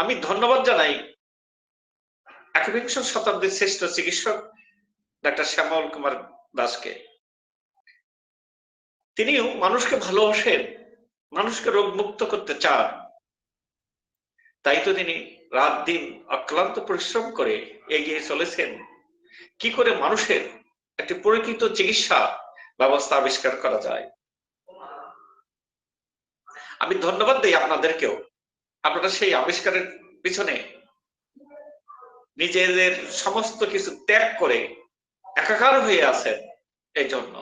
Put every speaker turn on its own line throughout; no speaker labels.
আমি ধন্যবাদ জানাই একবিংশ শতাব্দীর শ্রেষ্ঠ চিকিৎসক ডাক্তার শ্যামল কুমার দাসকে। তিনিও মানুষকে ভালোবাসেন মানুষকে রোগ মুক্ত করতে চান। তাই তো তিনি রাত দিন অক্লান্ত পরিশ্রম করে এগিয়ে চলেছেন। কি করে মানুষের একটি পরিচিত চিকিৎসা ব্যবস্থা আবিষ্কার করা যায়? আমি ধন্যবাদ দিই আপনাদেরকেও। আপনারা সেই আবিষ্কারের পিছনে নিজেদের সমস্ত কিছু ত্যাগ করে একাকার হয়ে আছেন এই জন্য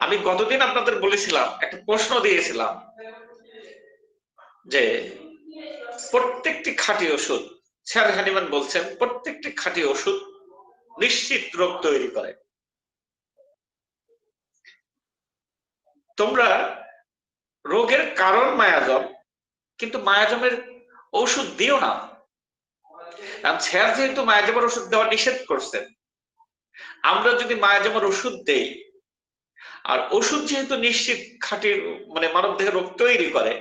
আমি গতদিন আপনাদের বলেছিলাম, একটা প্রশ্ন দিয়েছিলাম যে প্রত্যেকটি খাঁটি ওষুধ, স্যার হ্যানিম্যান বলছেন, প্রত্যেকটি খাঁটি ওষুধ নিশ্চিত রোগ তৈরি করে। তোমরা রোগের কারণ মায়াজম, কিন্তু মায়াজমের ওষুধ দিও না। স্যার যেহেতু মায়াজমের ওষুধ দেওয়া নিষেধ করছেন, আমরা যদি মায়াজমের ওষুধ দেই, আর ওষুধ যেহেতু নিশ্চিত খাঁটি মানে মানব দেহে রোগ তৈরি করে,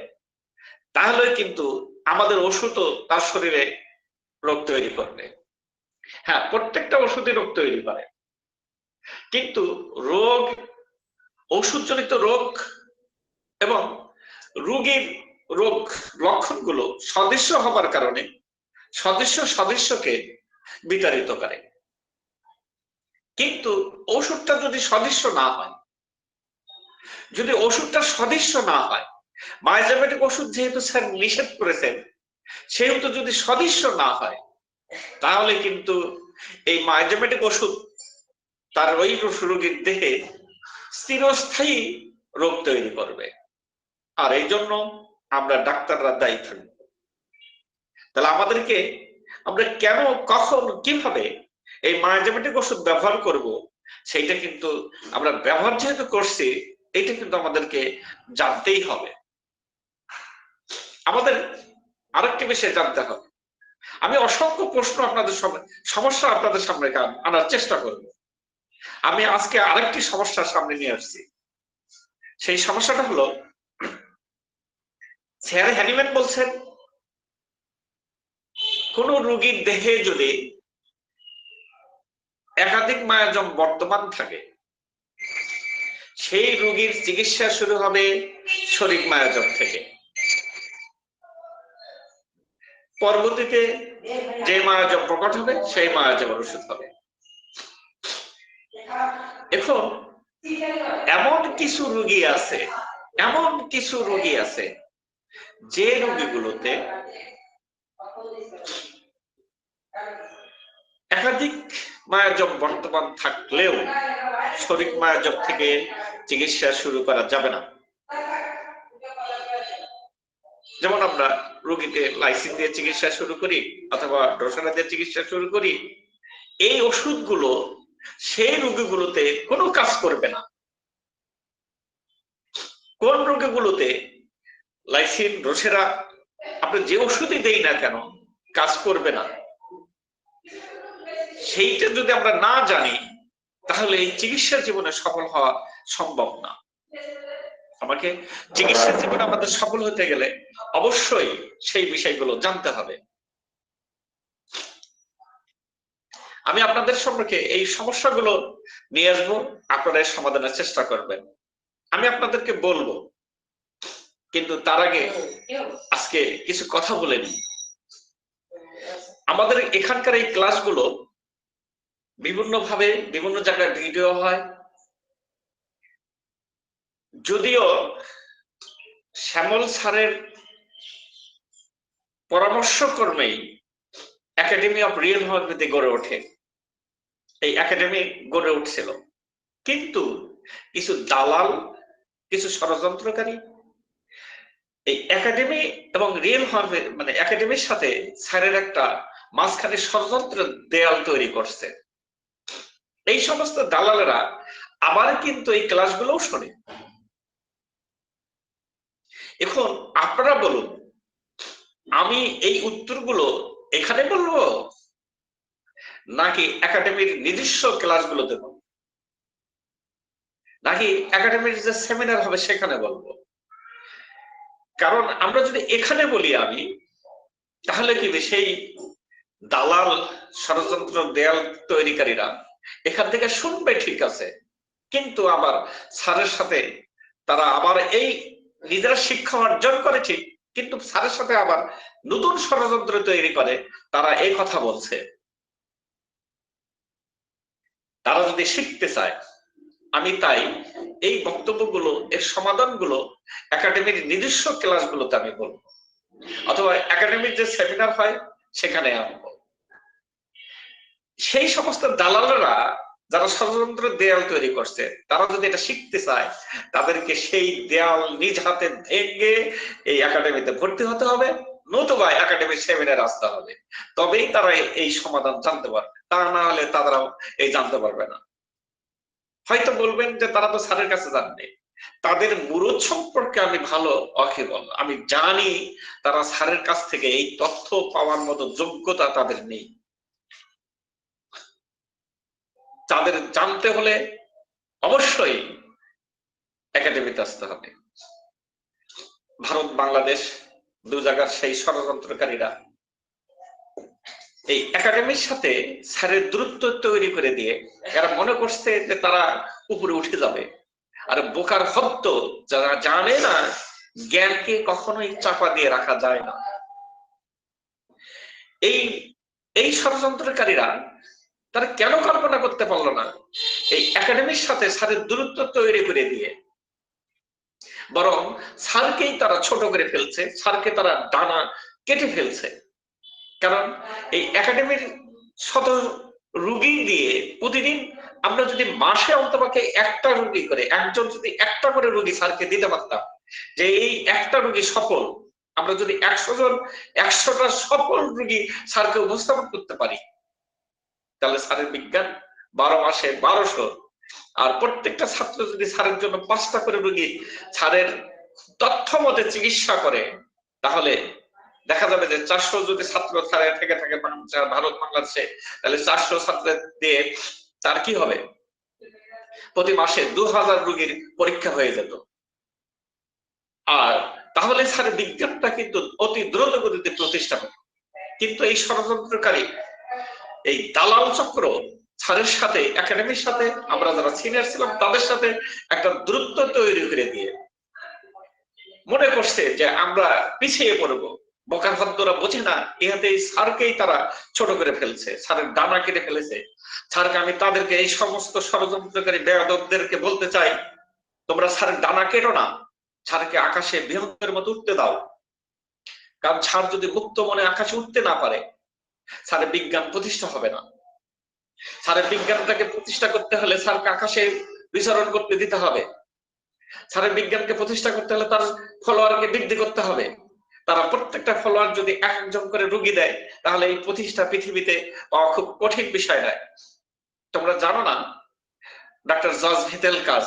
তাহলে কিন্তু আমাদের ওষুধও তার শরীরে রোগ তৈরি করবে। হ্যাঁ প্রত্যেকটা ওষুধই রোগ তৈরি করে। কিন্তু রোগ ওষুধজনিত রোগ এবং রোগীর রোগ লক্ষণগুলো সদৃশ্য হবার কারণে সদস্য সদস্যকে বিতাড়িত করে। কিন্তু ওষুধটা যদি সদৃশ্য না হয়, যদি ওষুধটা সদৃশ্য না হয় মাইজামেটিক ওষুধ যেহেতু স্যার নিষেধ করেছেন, সেহেতু যদি সদৃশ্য না হয়, তাহলে কিন্তু এই মাইজামেটিক ওষুধ তার ওই রোগীর দেহে স্থিরস্থায়ী রোগ তৈরি করবে। আর এই জন্য আমরা ডাক্তাররা দায়ী থাকব। তাহলে আমাদেরকে আমরা কেন, কখন, কীভাবে এই মায়াজামেটিক ওষুধ ব্যবহার করব, সেইটা কিন্তু আমরা ব্যবহার যেহেতু করছি এটা কিন্তু আমাদেরকে জানতেই হবে। আমাদের আরেকটি বিষয় জানতে হবে। আমি অসংখ্য প্রশ্ন আপনাদের সামনে সমস্যা আপনাদের সামনে আনার চেষ্টা করব। আমি আজকে আরেকটি সমস্যার সামনে নিয়ে আসছি। সেই সমস্যাটা হলো স্যার হ্যানিম্যান বলছেন, কোন রুগীর দেহে যদি একাধিক মায়াজম বর্তমান থাকে, সেই রোগীর চিকিৎসা শুরু হবে শরীর মায়াজম থেকে। পরবর্তীতে যে মায়াজম প্রকট হবে, সেই মায়াজমের ওষুধ হবে। এখন, এমন কিছু রুগী আছে, এমন কিছু রুগী আছে যে রোগীগুলোতে একাধিক মায়াজম বর্তমান থাকলেও শরিক মায়াজম থেকে চিকিৎসা শুরু করা যাবে না। যেমন আমরা রোগীকে লাইসিন দিয়ে চিকিৎসা শুরু করি অথবা ডোসারা দিয়ে চিকিৎসা শুরু করি, এই ওষুধগুলো সেই রোগীগুলোতে কোনো কাজ করবে না। কোন রোগীগুলোতে লাইসিন, রোসেরা, আপনি যে ওষুধই দেই না কেন, কাজ করবে না। সেইটা যদি আমরা না জানি, তাহলে এই চিকিৎসা জীবনে সফল হওয়া সম্ভব না। আমাকে চিকিৎসা জীবনে আমাদের সফল হতে গেলে অবশ্যই সেই বিষয়গুলো জানতে হবে। আমি আপনাদের সম্পর্কে এই সমস্যাগুলো নিয়ে আসব, আপনারা সমাধানের চেষ্টা করবেন। আমি আপনাদেরকে বলব কিন্তু তার আগে আজকে কিছু কথা বলে আমাদের এখানকার এই ক্লাসগুলো বিভিন্ন ভাবে বিভিন্ন জায়গায় ভিডিও হয়। যদিও শ্যামল স্যারের পরামর্শ কর্মেই একাডেমি অফ রিয়েল হোমিওপ্যাথি গড়ে ওঠে। এই একাডেমি গড়ে উঠছিল। কিন্তু কিছু দালাল, কিছু ষড়যন্ত্রকারী এই একাডেমি এবং রিয়েল মানে একাডেমির সাথে স্যারের একটা মাঝখানে ষড়যন্ত্র দেয়াল তৈরি করছে। এই সমস্ত দালালেরা আবার কিন্তু এই ক্লাসগুলোও শোনে। এখন আপনারা বলুন, আমি এই উত্তরগুলো এখানে বলব? নাকি একাডেমির নিজস্ব ক্লাসগুলো দেব? নাকি একাডেমির যে সেমিনার হবে সেখানে বলব? কারণ আমরা যদি এখানে বলি আমি, তাহলে কি সেই দালাল, ষড়যন্ত্র দেয়াল তৈরিকারীরা এখান থেকে শুনবে ঠিক আছে। কিন্তু আবার স্যারের সাথে তারা আবার এই নিজেরা শিক্ষা অর্জন করে ঠিক, কিন্তু স্যারের সাথে আবার নতুন ষড়যন্ত্র তৈরি করে, তারা এই কথা বলছে। তারা যদি শিখতে চায় আমি তাই এই বক্তব্যগুলো, এর সমাধানগুলো একাডেমির নিজস্ব ক্লাসগুলোতে আমি বলব। অথবা একাডেমির যে সেমিনার হয়, সেখানে আনব সেই সমস্ত দালালরা যারা ষড়যন্ত্র দেয়াল তৈরি করছে, তারা যদি এটা শিখতে চায়, তাদেরকে সেই দেয়াল নিজ হাতে ভেঙে এই একাডেমিতে ভর্তি হতে হবে, নতুবা একাডেমির সেমিনার আসতে হবে। তবেই তারা এই সমাধান জানতে পারবে। তা না হলে তারাও এই জানতে পারবে না। হয়তো বলবেন যে তারা তো স্যারের কাছে জানবে তাদের মুরত সম্পর্কে আমি ভালো অখেবল। আমি জানি তারা স্যারের কাছ থেকে এই তথ্য পাওয়ার মতো যোগ্যতা তাদের নেই। তাদের জানতে হলে অবশ্যই একাডেমিতে আসতে হবে। ভারত, বাংলাদেশ দু জায়গার সেই ষড়যন্ত্রকারীরা এই একাডেমির সাথে স্যারের দূরত্ব তৈরি করে দিয়ে এরা মনে করছে যে তারা উপরে উঠে যাবে। আর বোকার হত্য যারা জানে না, জ্ঞানকে কখনোই চাপা দিয়ে রাখা যায় না। এই এই ষড়যন্ত্রকারীরা তারা কেন কল্পনা করতে পারল না? এই একাডেমির সাথে স্যারের দূরত্ব তৈরি করে দিয়ে। বরং স্যারকেই তারা ছোট করে ফেলছে, স্যারকে তারা ডানা কেটে ফেলছে। কারণ এই একাডেমির শত রুগী দিয়ে প্রতিদিন আমরা যদি মাসে অন্তপক্ষে একটা রুগী করে, একজন যদি একটা করে রুগী স্যারকে দিতে পারতাম, যে এই একটা রুগী সফল, আমরা যদি একশো জন, একশোটা সফল রুগী স্যারকে উপস্থাপন করতে পারি, তাহলে স্যারের বিজ্ঞান বারো মাসে বারোশো। আর প্রত্যেকটা ছাত্র যদি স্যারের জন্য পাঁচটা করে রুগী স্যারের তথ্য মতে চিকিৎসা করে, তাহলে দেখা যাবে যে চারশো যদি ছাত্র থেকে থাকে ভারত, বাংলাদেশে, তাহলে চারশো ছাত্রের দিয়ে তার কি হবে? প্রতি মাসে দু হাজার রুগীর পরীক্ষা হয়ে যেত। আর তাহলে স্যার বিজ্ঞানটা কিন্তু অতি দ্রুত গতিতে প্রতিষ্ঠা হবে কিন্তু এই ষড়যন্ত্রকারী, এই দালাল চক্র, স্যারের সাথে, একাডেমির সাথে, আমরা যারা সিনিয়র ছিলাম, তাদের সাথে একটা দূরত্ব তৈরি করে দিয়ে মনে করছে যে আমরা পিছিয়ে পড়ব। বকার ভদ্ররা বোঝে না, ইহাতে এই সারকেই তারা ছোট করে ফেলছে সারের ডানা কেটে ফেলেছে। সারকে আমি তাদেরকে এই সমস্ত ষড়যন্ত্রকারী বেয়াদবদেরকে বলতে চাই, তোমরা স্যারের ডানা কেটো না সারকে আকাশে বৃহত্তের মতো উঠতে দাও। কারণ সার যদি মুক্ত মনে আকাশে উঠতে না পারে, স্যারের বিজ্ঞান প্রতিষ্ঠা হবে না। স্যারের বিজ্ঞানটাকে প্রতিষ্ঠা করতে হলে সারকে আকাশে বিচরণ করতে দিতে হবে। স্যারের বিজ্ঞানকে প্রতিষ্ঠা করতে হলে তার ফলোয়ারকে বৃদ্ধি করতে হবে। তারা প্রত্যেকটা ফলোয়ার যদি এক একজন করে রুগী দেয়, তাহলে এই প্রতিষ্ঠা পৃথিবীতে পাওয়া খুব কঠিন বিষয় নয়। তোমরা জানো না, ডাক্তার জজ ভিতেল কাজ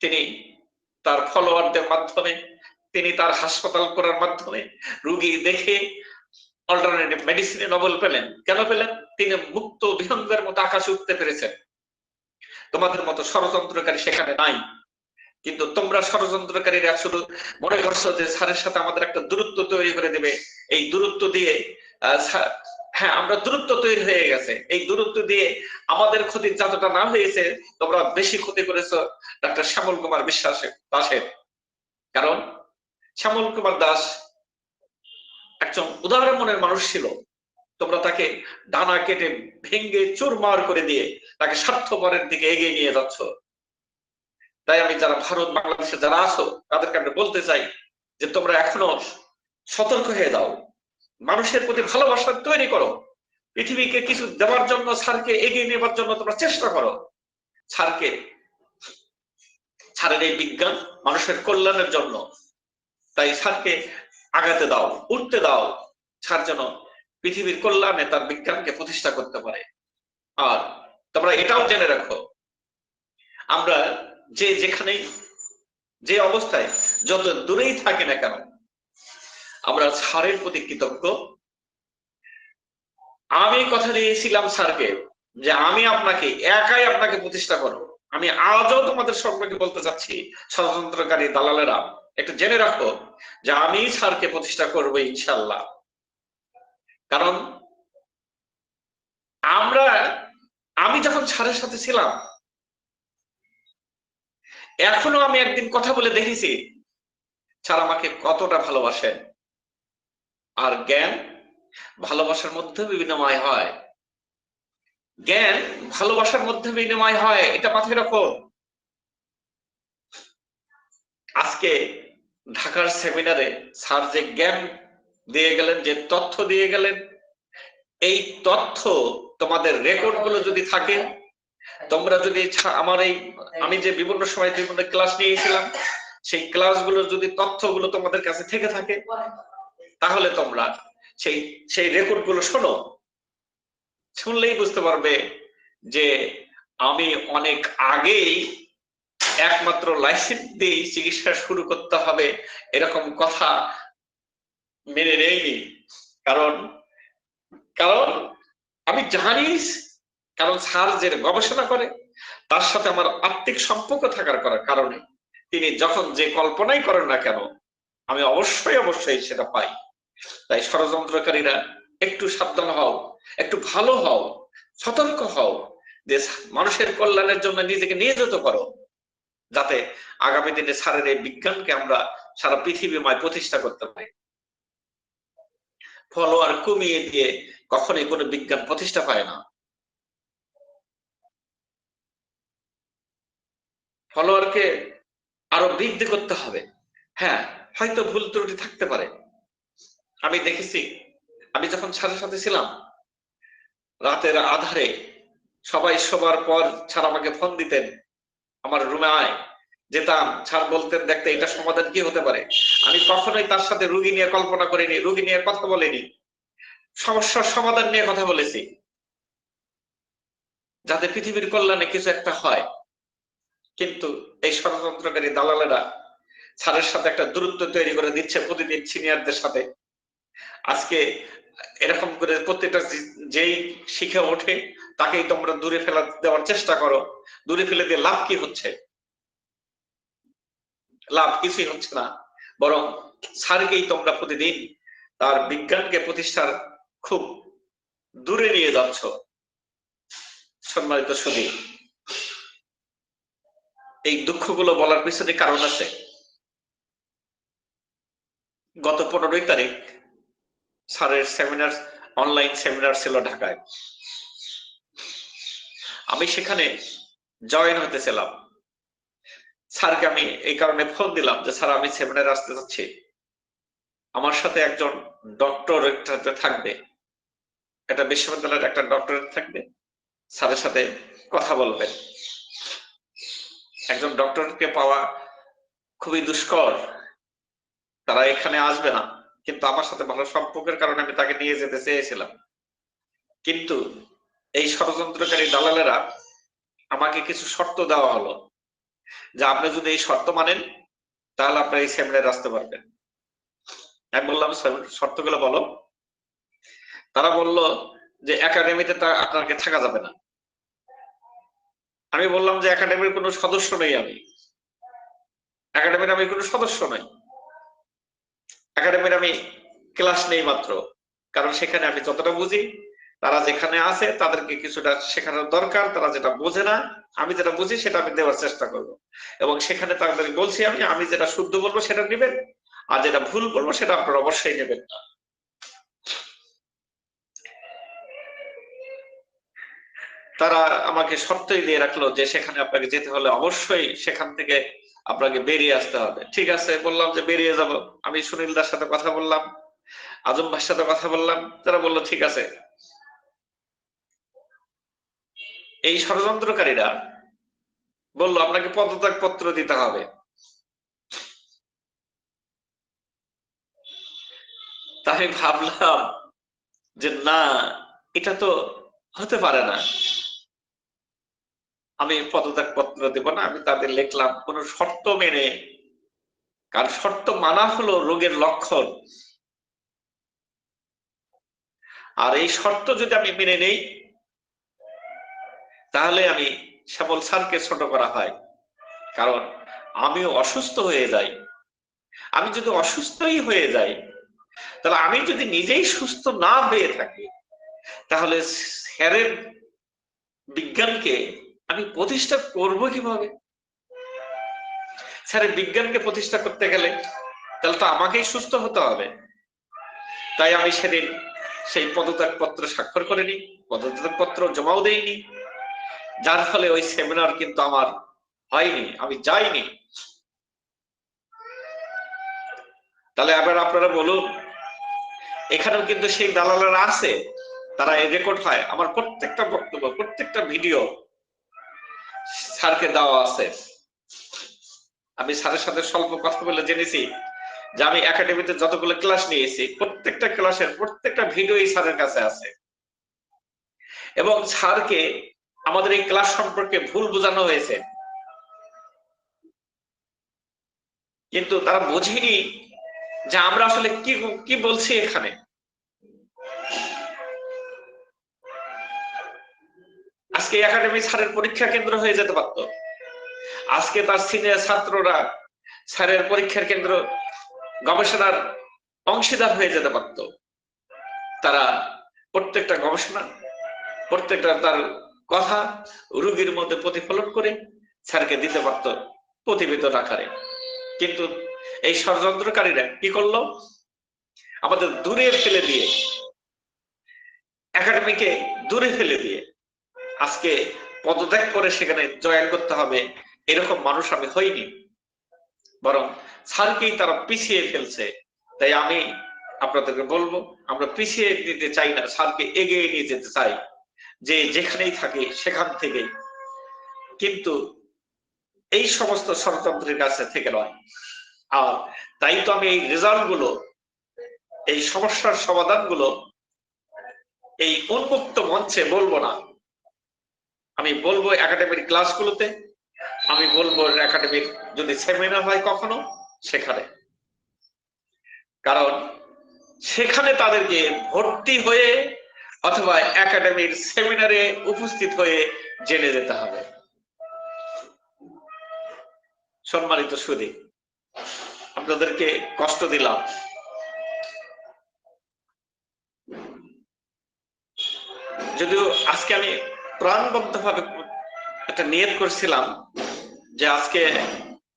তিনি তার ফলোয়ারদের মাধ্যমে, তিনি তার হাসপাতাল করার মাধ্যমে রুগী দেখে অল্টারনেটিভ মেডিসিনে নবল পেলেন। কেন পেলেন? তিনি মুক্ত বিহঙ্গের মতো আকাশে উঠতে পেরেছেন। তোমাদের মতো ষড়যন্ত্রকারী সেখানে নাই। কিন্তু তোমরা ষড়যন্ত্রকারীরা শুধু মনে করছ যে স্যারের সাথে আমাদের একটা দূরত্ব তৈরি করে দেবে? এই দূরত্ব দিয়ে হ্যাঁ আমরা দূরত্ব তৈরি হয়ে গেছে। এই দূরত্ব দিয়ে আমাদের ক্ষতি যতটা না হয়েছে, তোমরা বেশি ক্ষতি করেছ ডাক্তার শ্যামল কুমার বিশ্বাসের দাসের। কারণ শ্যামল কুমার দাস একজন উদাহরণ মনের মানুষ ছিল। তোমরা তাকে ডানা কেটে ভেঙ্গে চুরমার করে দিয়ে তাকে স্বার্থপরের দিকে এগিয়ে নিয়ে যাচ্ছ। তাই আমি যারা ভারত, বাংলাদেশে যারা আছো, তাদেরকে আমি বলতে চাই যে তোমরা এখনও সতর্ক হয়ে যাও। মানুষের প্রতি ভালোবাসা তৈরি করো। পৃথিবীকে কিছু দেওয়ার জন্য, স্যারকে এগিয়ে নেবার জন্য তোমরা চেষ্টা করো। স্যারকে স্যারের এই বিজ্ঞান মানুষের কল্যাণের জন্য। তাই স্যারকে আগাতে দাও, উঠতে দাও। স্যার যেন পৃথিবীর কল্যাণে তার বিজ্ঞানকে প্রতিষ্ঠা করতে পারে। আর তোমরা এটাও জেনে রাখো। আমরা যে যেখানেই, যে অবস্থায় যত দূরেই থাকে না কেন, আমরা স্যারের প্রতি কৃতজ্ঞ। আমি কথা দিয়েছিলাম স্যারকে যে আমি আপনাকে একাই আপনাকে প্রতিষ্ঠা করব। আমি আজও তোমাদের সম্পর্কে বলতে চাচ্ছি ষড়যন্ত্রকারী দালালেরা, একটু জেনে রাখো যে আমি স্যারকে প্রতিষ্ঠা করব ইনশাল্লাহ কারণ আমরা, আমি যখন স্যারের সাথে ছিলাম এখনও আমি একদিন কথা বলে দেখেছি স্যার আমাকে কতটা ভালোবাসেন। আর জ্ঞান ভালোবাসার মধ্যে বিনিময় হয়। জ্ঞান ভালোবাসার মধ্যে বিনিময় হয়, এটা মাথায় রাখো। আজকে ঢাকার সেমিনারে স্যার যে জ্ঞান দিয়ে গেলেন, যে তথ্য দিয়ে গেলেন, এই তথ্য তোমাদের রেকর্ডগুলো যদি থাকে তোমরা যদি আমার এই আমি যে বিভিন্ন সময় বিভিন্ন ক্লাস নিয়েছিলাম, সেই ক্লাসগুলো যদি তথ্যগুলো তোমাদের কাছে থেকে থাকে, তাহলে তোমরা সেই সেই রেকর্ডগুলো শোনো। শুনলেই বুঝতে পারবে যে আমি অনেক আগেই একমাত্র লাইসেন্স দিয়ে চিকিৎসা শুরু করতে হবে এরকম কথা মেনে নেইনি। কারণ কারণ আমি জানি কারণ স্যার যে গবেষণা করে, তার সাথে আমার আত্মিক সম্পর্ক থাকার করার কারণে তিনি যখন যে কল্পনাই করেন না কেন, আমি অবশ্যই অবশ্যই সেটা পাই। তাই ষড়যন্ত্রকারীরা একটু সাবধান হও, একটু ভালো হও, সতর্ক হও যে মানুষের কল্যাণের জন্য নিজেকে নিয়োজিত করো, যাতে আগামী দিনে সারের এই বিজ্ঞানকে আমরা সারা পৃথিবীময় প্রতিষ্ঠা করতে পারি। ফলোয়ার কমিয়ে দিয়ে কখনোই কোনো বিজ্ঞান প্রতিষ্ঠা পায় না। ফলোয়ারকে আরও বৃদ্ধি করতে হবে। হ্যাঁ হয়তো ভুল ত্রুটি থাকতে পারে। আমি দেখেছি, আমি যখন সাথে সাথে ছিলাম, রাতের আধারে সবাই শোবার পর ছাড় আমাকে ফোন দিতেন। আমার রুমে আয়, যেতাম, ছাড় বলতেন, দেখতে এটা সমাধান কি হতে পারে। আমি কখনোই তার সাথে রুগী নিয়ে কল্পনা করিনি, রুগী নিয়ে কথা বলিনি। সমস্যার সমাধান নিয়ে কথা বলেছি। যাতে পৃথিবীর কল্যাণে কিছু একটা হয়। কিন্তু এই ষড়যন্ত্রকারী দালালেরা ছাড়ের সাথে একটা দূরত্ব তৈরি করে দিচ্ছে প্রতিদিন সিনিয়রদের সাথে। আজকে এরকম করে প্রত্যেকটা যেই শিখে ওঠে, তাকেই তোমরা দূরে ফেলা দেওয়ার চেষ্টা করো। দূরে ফেলে দিয়ে লাভ কি হচ্ছে? লাভ কিছুই হচ্ছে না। বরং সারকেই তোমরা প্রতিদিন তার বিজ্ঞানকে প্রতিষ্ঠার খুব দূরে নিয়ে যাচ্ছ। সম্মানিত সুদী এই দুঃখগুলো বলার পিছনে কারণ আছে। গত পনেরোই তারিখ স্যারের সেমিনার অনলাইন সেমিনার ছিল ঢাকায়। আমি সেখানে জয়েন হতেছিলাম স্যারকে আমি এই কারণে ফোন দিলাম যে, স্যার, আমি সেমিনারে আসতে চাচ্ছি আমার সাথে একজন ডক্টর থাকবে। একটা বিশ্ববিদ্যালয়ের একটা ডক্টরেট থাকবে। স্যারের সাথে কথা বলবেন। একজন ডক্টরকে পাওয়া খুবই দুষ্কর। তারা এখানে আসবে না। কিন্তু আমার সাথে ভালো সম্পর্কের কারণে আমি তাকে নিয়ে যেতে চেয়েছিলাম। কিন্তু এই ষড়যন্ত্রকারী দালালেরা আমাকে কিছু শর্ত দেওয়া হলো যে আপনি যদি এই শর্ত মানেন, তাহলে আপনার এই সেমিনারে আসতে পারবেন। আমি বললাম শর্তগুলো বলো। তারা বলল যে একাডেমিতে আপনাকে থাকা যাবে না। আমি বললাম যে একাডেমির কোনো সদস্য নেই আমি। একাডেমির আমি কোনো সদস্য নই। একাডেমির আমি ক্লাস নেই মাত্র, কারণ সেখানে আমি যতটা বুঝি তারা যেখানে আছে তাদেরকে কিছুটা শেখানোর দরকার, তারা যেটা বোঝে না, আমি যেটা বুঝি সেটা আমি দেওয়ার চেষ্টা করব। এবং সেখানে তাদের বলছি আমি আমি যেটা শুদ্ধ বলব সেটা নেবেন, আর যেটা ভুল বলব সেটা আপনারা অবশ্যই নেবেন না। তারা আমাকে শর্তই দিয়ে রাখল যে সেখানে আপনাকে যেতে হলে অবশ্যই সেখান থেকে আপনাকে বেরিয়ে আসতে হবে। ঠিক আছে, বললাম যে বেরিয়ে যাব। আমি সুনীল দার সাথে কথা বললাম, আজম ভাইয়ের সাথে কথা বললাম, তারা বলল, ঠিক আছে। এই ষড়যন্ত্রকারীরা বলল, আপনাকে পদত্যাগ পত্র দিতে হবে। তাই ভাবলাম যে না, এটা তো হতে পারে না। আমি পদত্যাগ পত্র দেব না, আমি তাদের লিখলাম। কোন শর্ত মেনে, কারণ শর্ত মানা হলো রোগের লক্ষণ। আর এই শর্ত যদি আমি মেনে নেই, তাহলে আমি শ্যামল স্যারকে ছোট করা হয়। কারণ আমিও অসুস্থ হয়ে যাই। আমি যদি অসুস্থই হয়ে যাই, তাহলে আমি যদি নিজেই সুস্থ না হয়ে থাকি, তাহলে স্যারের বিজ্ঞানকে আমি প্রতিষ্ঠা করব কীভাবে? স্যারের বিজ্ঞানকে প্রতিষ্ঠা করতে গেলে তাহলে তো আমাকেই সুস্থ হতে হবে। তাই আমি সেদিন সেই পদত্যাগ পত্র স্বাক্ষর করিনি পদত্যাগ পত্র জমাও দেইনি যার ফলে ওই সেমিনার কিন্তু আমার হয়নি, আমি যাইনি। তাহলে আবার আপনারা বলুন, এখানেও কিন্তু সেই দালালেরা আছে, তারা এই রেকর্ড হয় আমার প্রত্যেকটা বক্তব্য, প্রত্যেকটা ভিডিও স্যারকে দেওয়া আছে। আমি স্যারের সাথে স্বল্প কথা বলে জেনেছি যে আমি একাডেমিতে যতগুলো ক্লাস নিয়েছি, প্রত্যেকটা ক্লাসের প্রত্যেকটা ভিডিও এই স্যারের কাছে আছে। এবং স্যারকে আমাদের এই ক্লাস সম্পর্কে ভুল বোঝানো হয়েছে। কিন্তু তারা বোঝেনি যে আমরা আসলে কি কি বলছি এখানে। আজকে একাডেমি স্যারের পরীক্ষা কেন্দ্র হয়ে যেতে পারত। আজকে তার সিনিয়র ছাত্ররা স্যারের পরীক্ষার কেন্দ্র গবেষণার অংশীদার হয়ে যেতে পারত। তারা প্রত্যেকটা গবেষণা, প্রত্যেকটা তার কথা রুগীর মধ্যে প্রতিফলন করে স্যারকে দিতে পারত প্রতিবেদন আকারে। কিন্তু এই ষড়যন্ত্রকারীরা কি করল? আমাদের দূরে ফেলে দিয়ে, একাডেমিকে দূরে ফেলে দিয়ে আজকে পদত্যাগ করে সেখানে জয়েন করতে হবে, এরকম মানুষ আমি হইনি। বরং স্যারকেই তারা পিছিয়ে ফেলছে। তাই আমি আপনাদেরকে বলব, আমরা পিছিয়ে দিতে চাই না, স্যারকে এগিয়ে নিয়ে যেতে চাই, যে যেখানেই থাকে সেখান থেকে কিন্তু এই সমস্ত ষড়যন্ত্রের কাছে থেকে নয়। আর তাই তো আমি এই রেজাল্টগুলো এই সমস্যার সমাধানগুলো এই উন্মুক্ত মঞ্চে বলব না। আমি বলব একাডেমির ক্লাসগুলোতে আমি বলব একাডেমির যদি সেমিনার হয় কখনো, সেখানে। কারণ সেখানে তাদেরকে ভর্তি হয়ে অথবা একাডেমির সেমিনারে উপস্থিত হয়ে জেনে যেতে হবে। সম্মানিত সুদী, আপনাদেরকে কষ্ট দিলাম। যদিও আজকে আমি প্রাণবদ্ধ ভাবে একটা নিয়ত করছিলাম যে আজকে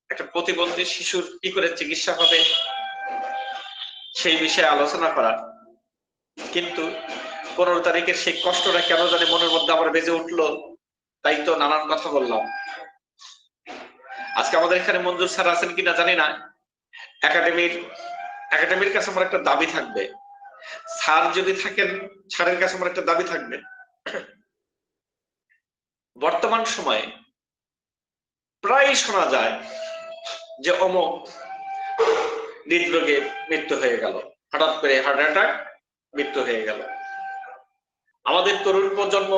একটা প্রতিবন্ধী শিশুর কি করে চিকিৎসা হবে সেই বিষয়ে আলোচনা করা। কিন্তু পনেরো তারিখের সেই কষ্টটা কেন জানি মনের মধ্যে আবার বেজে উঠল, তাই তো নানান কথা বললাম। আজকে আমাদের এখানে মঞ্জুর স্যার আছেন কিনা জানি না। একাডেমির একাডেমির কাছে আমার একটা দাবি থাকবে। স্যার যদি থাকেন, স্যারের কাছে আমার একটা দাবি থাকবে। বর্তমান সময়ে প্রায় শোনা যায় যে অমুক হৃদরোগে মৃত্যু হয়ে গেল। হঠাৎ করে হার্ট অ্যাটাক মৃত্যু হয়ে গেল। আমাদের তরুণ প্রজন্ম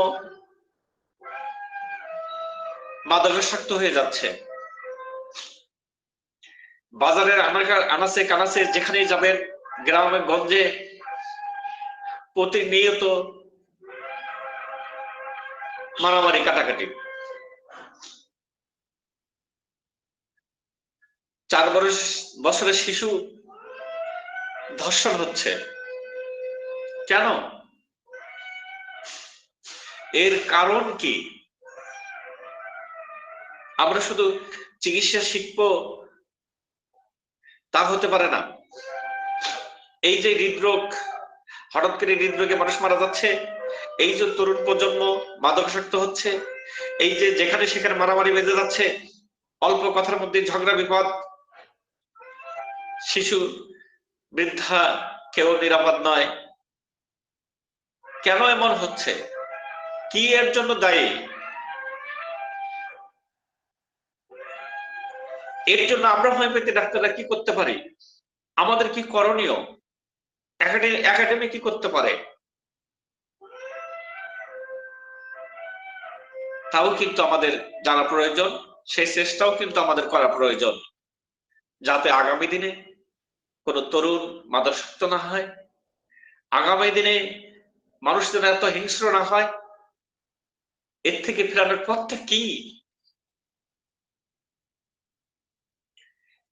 মাদকাসক্ত হয়ে যাচ্ছে। বাজারের আনাসে কানাসে যেখানেই যাবেন, গ্রামে, গঞ্জে প্রতিনিয়ত মারামারি কাটাকাটি। চার বয়স বছরের শিশু ধর্ষণ হচ্ছে। কেন? এর কারণ কি? আমরা শুধু চিকিৎসা শিখব, তা হতে পারে না। এই যে হৃদরোগ, হঠাৎ করে হৃদরোগে মানুষ মারা যাচ্ছে এই যে তরুণ প্রজন্ম মাদকাসক্ত হচ্ছে, এই যে যেখানে সেখানে মারামারি বেঁধে যাচ্ছে, অল্প কথার মধ্যে ঝগড়া বিপদ শিশু, বৃদ্ধা, কেউ নিরাপদ নয়। কেন এমন হচ্ছে? কি এর জন্য দায়ী? এর জন্য আমরা হোমিওপ্যাথি ডাক্তাররা কি করতে পারি? আমাদের কি করণীয়? একাডেমি কি করতে পারে? তাও কিন্তু আমাদের জানা প্রয়োজন, সেই চেষ্টাও কিন্তু আমাদের করা প্রয়োজন, যাতে আগামী দিনে কোন তরুণ মাদকাসক্ত না হয়, আগামী দিনে মানুষ যেন এত হিংস্র না হয়, এর থেকে ফেরানোর পথটা কি?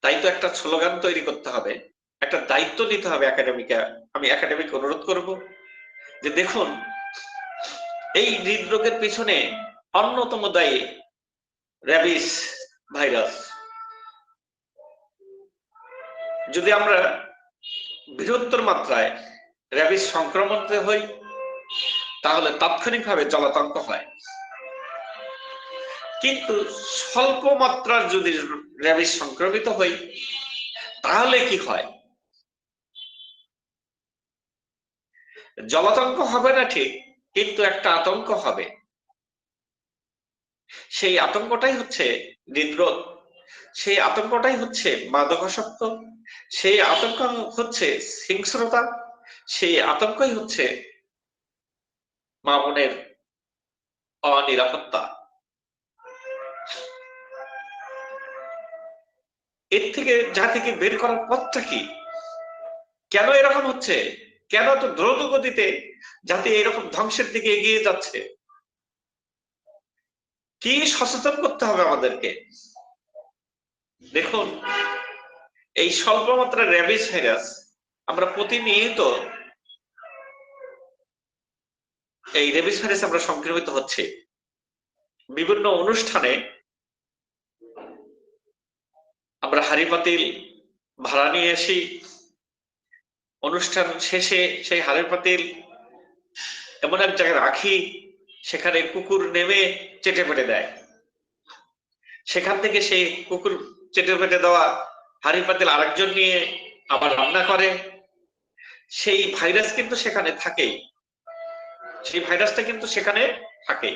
তাই তো একটা স্লোগান তৈরি করতে হবে, একটা দায়িত্ব নিতে হবে একাডেমিকে আমি একাডেমিক অনুরোধ করব যে দেখুন, এই হৃদরোগের পিছনে অন্যতম দায়ী র্যাবিস ভাইরাস। যদি আমরা বৃহত্তর মাত্রায় র্যাবিস সংক্রমণ হই, তাহলে তাৎক্ষণিকভাবে জলাতঙ্ক হয়। কিন্তু স্বল্প মাত্রার যদি র্যাবিস সংক্রমিত হই, তাহলে কি হয়? জলাতঙ্ক হবে না ঠিক, কিন্তু একটা আতঙ্ক হবে। সেই আতঙ্কটাই হচ্ছে হৃদরোগ, সেই আতঙ্কটাই হচ্ছে মাদকাসক্ত, সেই আতঙ্ক হচ্ছে হিংস্রতা, সেই আতঙ্কই হচ্ছে মামুনের অনিরাপত্তা। এর থেকে জাতিকে বের করার পথটা কি? কেন এরকম হচ্ছে? কেন এত দ্রুত গতিতে জাতি এরকম ধ্বংসের দিকে এগিয়ে যাচ্ছে? কি সচেতন করতে হবে আমাদেরকে? দেখুন, এই স্বল্প মাত্রার র্যাবিস ভাইরাস আমরা প্রতিনিয়ত এই রেবিস ভাইরাস আমরা সংক্রমিত হচ্ছে। বিভিন্ন অনুষ্ঠানে আমরা হাড়ি পাতিল, ভাড়া নিয়ে আসি অনুষ্ঠান শেষে সেই হাড়ি পাতিল এমন এক জায়গায় রাখি সেখানে কুকুর নেমে চেটে ফেটে দেয়। সেখান থেকে সেই কুকুর চেটে ফেটে দেওয়া হাড়ি পাতিল আরেকজন নিয়ে আবার রান্না করে। সেই ভাইরাস কিন্তু সেখানে থাকেই। সেই ভাইরাসটা কিন্তু সেখানে থাকে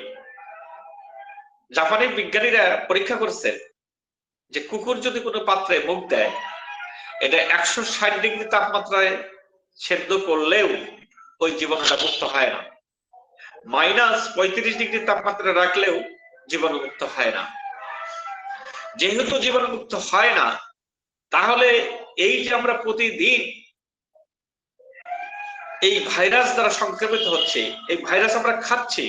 জাপানের বিজ্ঞানীরা পরীক্ষা করছেন যে কুকুর যদি কোনো পাত্রে মুখ দেয়, এটা একশো ষাট ডিগ্রি তাপমাত্রায় সেদ্ধ করলেও ওই জীবাণুটা মুক্ত হয় না। মাইনাস পঁয়ত্রিশ ডিগ্রি তাপমাত্রা রাখলেও জীবাণু মুক্ত হয় না। যেহেতু জীবাণু মুক্ত হয় না, তাহলে এই যে আমরা প্রতিদিন এই ভাইরাস দ্বারা সংক্রমিত হচ্ছে, এই ভাইরাস আমরা খাচ্ছি,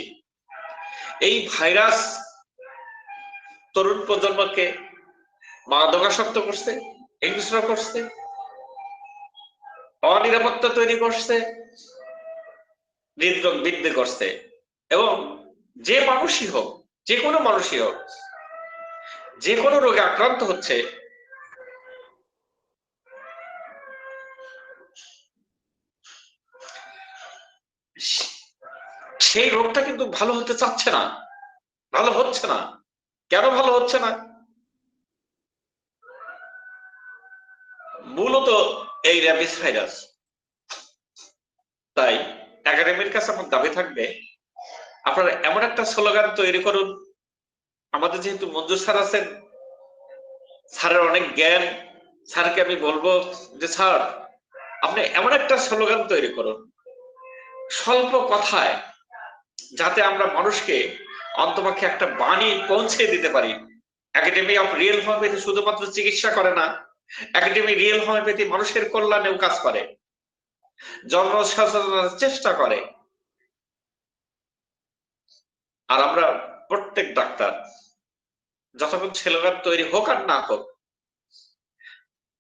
এই ভাইরাস তরুণ প্রজন্মকে মাদকাসক্ত করছে করছে, অনিরাপত্তা তৈরি করছে হৃদরোগ বৃদ্ধি করছে। এবং যে মানুষই হোক, যে কোনো মানুষই হোক, যে কোনো রোগে আক্রান্ত হচ্ছে, সেই রোগটা কিন্তু ভালো হতে চাচ্ছে না। ভালো হচ্ছে না। কেন ভালো হচ্ছে না? মূলত এই র্যাবিস ভাইরাস তাই একাডেমির কাছে আমার দাবি থাকবে, আপনারা এমন একটা স্লোগান তৈরি করুন। আমাদের যেহেতু মঞ্জুর স্যার আছেন, স্যারের অনেক জ্ঞান, স্যারকে আমি বলব যে স্যার, আপনি এমন একটা স্লোগান তৈরি করুন। স্বল্প কথায় যাতে আমরা মানুষকে অন্তপক্ষে একটা বাণী পৌঁছে দিতে পারি। একাডেমি অফ রিয়েল হোমিওপ্যাথি শুধুমাত্র চিকিৎসা করে না, একাডেমি রিয়েল হোমিওপ্যাথি মানুষের কল্যাণেও কাজ করে। জনসচেতনার চেষ্টা করে। আর আমরা প্রত্যেক ডাক্তার, যতক্ষণ ছেলেরা তৈরি হোক আর না হোক,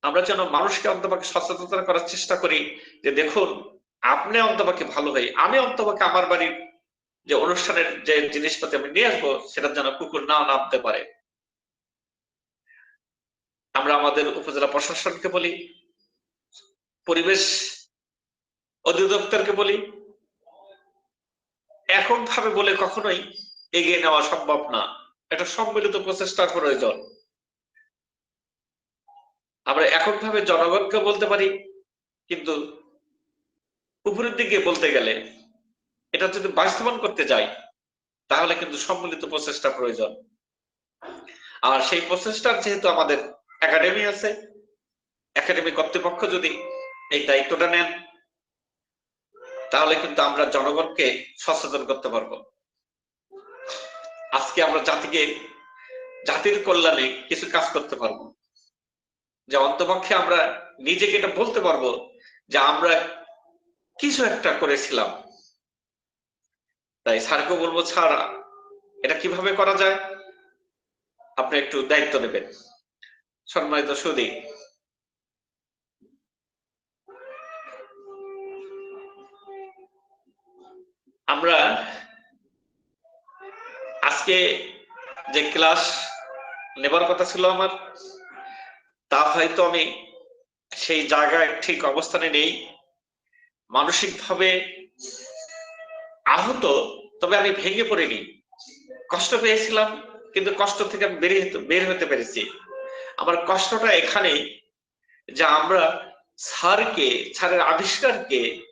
আমরা যেন মানুষকে অন্তপক্ষে সচেতনতা করার চেষ্টা করি যে দেখুন, আপনি অন্তপক্ষে ভালো হই, আমি অন্তপক্ষে আমার বাড়ির যে অনুষ্ঠানের যে জিনিসপাতি আমি নিয়ে আসব, সেটা যেন কুকুর না নামতে পারে। আমরা আমাদের উপজেলা প্রশাসনকে বলি, পরিবেশ অধিদপ্তরকে বলি এখন ভাবে বলে কখনোই এগিয়ে নেওয়া সম্ভব না। একটা সম্মিলিত প্রচেষ্টার প্রয়োজন। আমরা এককভাবে জনগণকে বলতে পারি, কিন্তু উপরের দিকে বলতে গেলে এটা যদি বাস্তবায়ন করতে যাই, তাহলে কিন্তু সম্মিলিত প্রচেষ্টা প্রয়োজন। আর সেই প্রচেষ্টার যেহেতু আমাদের একাডেমি আছে, একাডেমি কর্তৃপক্ষ যদি এই দায়িত্বটা নেন তাহলে কিন্তু আমরা জনগণকে সচেতন করতে পারব। আজকে আমরা জাতিকে, জাতির কল্যাণে কিছু কাজ করতে পারব। যে অন্তপক্ষে আমরা নিজেকে এটা বলতে পারব যে আমরা কিছু একটা করেছিলাম। তাই স্যারকে বলব, স্যার, এটা কীভাবে করা যায়? আপনি একটু দায়িত্ব নেবেন। সম্মানিত সুদী আমরা আজকে যে ক্লাস নেবার কথা ছিল আমার, তা হয়তো আমি সেই জায়গায় ঠিক অবস্থানে নেই। মানসিকভাবে আহত, তবে আমি ভেঙে পড়িনি। কষ্ট পেয়েছিলাম, কিন্তু কষ্ট থেকে আমি বেরিয়ে বের হতে পেরেছি। আমার কষ্টটা এখানে যে আমরা স্যারকে, স্যারের আবিষ্কারকে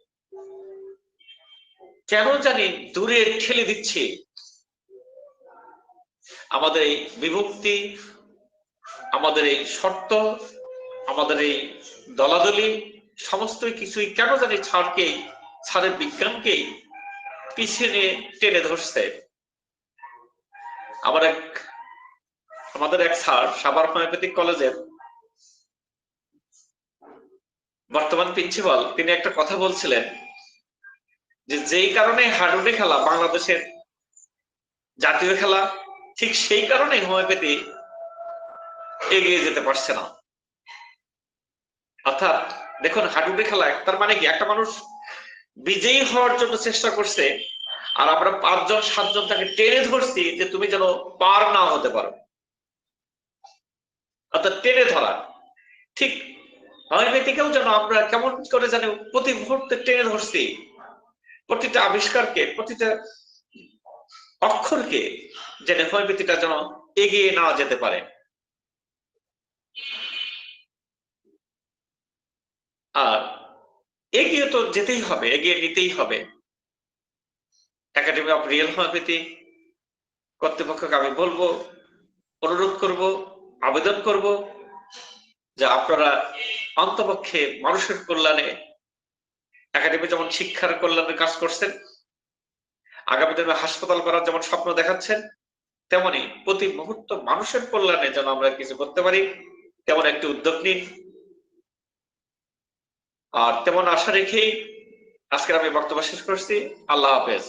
কেন জানি দূরে ঠেলে দিচ্ছি। আমাদের এই বিভক্তি, আমাদের এই শর্ত, আমাদের এই দলাদলি সমস্ত কিছুই কেন জানি ছাড়কে, ছাড়ের বিজ্ঞানকে পিছনে টেনে ধরছে। আমার এক, আমাদের এক স্যার সাবার হোমিওপ্যাথিক কলেজের বর্তমান প্রিন্সিপাল, তিনি একটা কথা বলছিলেন যে যেই কারণে হাডুডে খেলা বাংলাদেশের জাতীয় খেলা, ঠিক সেই কারণে হোমিওপ্যাথি এগিয়ে যেতে পারছে না। অর্থাৎ দেখুন, হাডুডে খেলা তার মানে কি? একটা মানুষ বিজয়ী হওয়ার জন্য চেষ্টা করছে, আর আমরা পাঁচজন, সাতজন তাকে টেনে ধরছি যে তুমি যেন পার না হতে পারো। অর্থাৎ টেনে ধরা। ঠিক হোমিওপ্যাথিকেও যেন আমরা কেমন করে জানি প্রতি মুহূর্তে টেনে ধরছি প্রতিটা আবিষ্কারকে, প্রতিটা অক্ষরকে যেন হোমিওপ্যাথিটা যেন এগিয়ে নেওয়া যেতে পারে। আর এগিয়ে তো যেতেই হবে, এগিয়ে নিতেই হবে। একাডেমি অফ রিয়েল হোমিওপ্যাথি কর্তৃপক্ষকে আমি বলব, অনুরোধ করব, আবেদন করব যে আপনারা অন্তপক্ষে মানুষের কল্যাণে একাডেমি যেমন শিক্ষার কল্যাণের কাজ করছেন, আগামী দিনে হাসপাতাল করার যেমন স্বপ্ন দেখাচ্ছেন, তেমনি প্রতি মুহূর্ত মানুষের কল্যাণে যেন আমরা কিছু করতে পারি, তেমন একটি উদ্যোগ নিন। আর তেমন আশা রেখেই আজকের আমি বক্তব্য শেষ করছি। আল্লাহ হাফেজ।